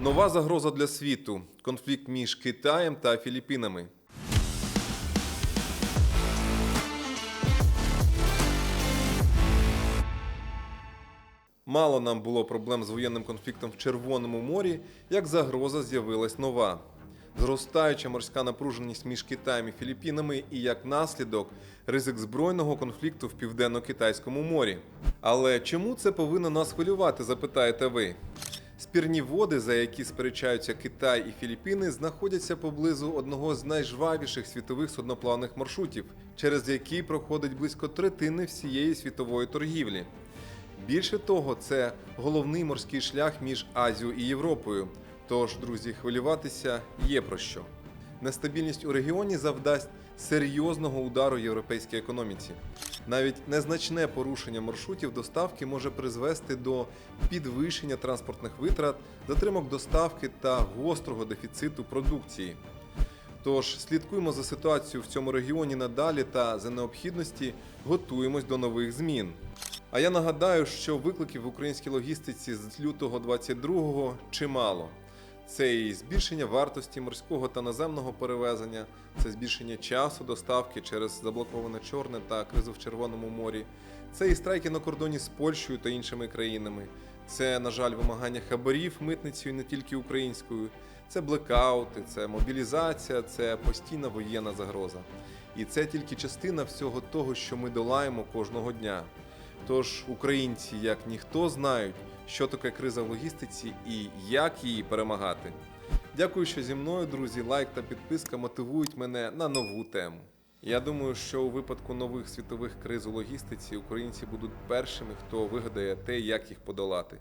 Нова загроза для світу конфлікт між Китаєм та Філіппінами. Мало нам було проблем з воєнним конфліктом в Червоному морі, як загроза з'явилась нова. Зростаюча морська напруженість між Китаєм і Філіппінами і як наслідок ризик збройного конфлікту в південно-китайському морі. Але чому це повинно нас хвилювати, запитаєте ви? Спірні води, за які сперечаються Китай і Філіппіни, знаходяться поблизу одного з найжвавіших світових судноплавних маршрутів, через які проходить близько третини всієї світової торгівлі. Більше того, це головний морський шлях між Азією і Європою. Тож, друзі, хвилюватися є про що. Нестабільність у регіоні завдасть серйозного удару європейській економіці. Навіть незначне порушення маршрутів доставки може призвести до підвищення транспортних витрат, затримок доставки та гострого дефіциту продукції. Тож слідкуємо за ситуацією в цьому регіоні надалі та за необхідності готуємось до нових змін. А я нагадаю, що викликів в українській логістиці з лютого 22-го чимало. Це і збільшення вартості морського та наземного перевезення, це збільшення часу доставки через заблоковане Чорне та кризу в Червоному морі, це і страйки на кордоні з Польщею та іншими країнами. Це, на жаль, вимагання хабарів митницею не тільки українською, це блекаути, це мобілізація, це постійна воєнна загроза. І це тільки частина всього того, що ми долаємо кожного дня. Тож українці, як ніхто, знають, що таке криза в логістиці і як її перемагати. Дякую, що зі мною, друзі. Лайк та підписка мотивують мене на нову тему. Я думаю, що у випадку нових світових криз у логістиці українці будуть першими, хто вигадає те, як їх подолати.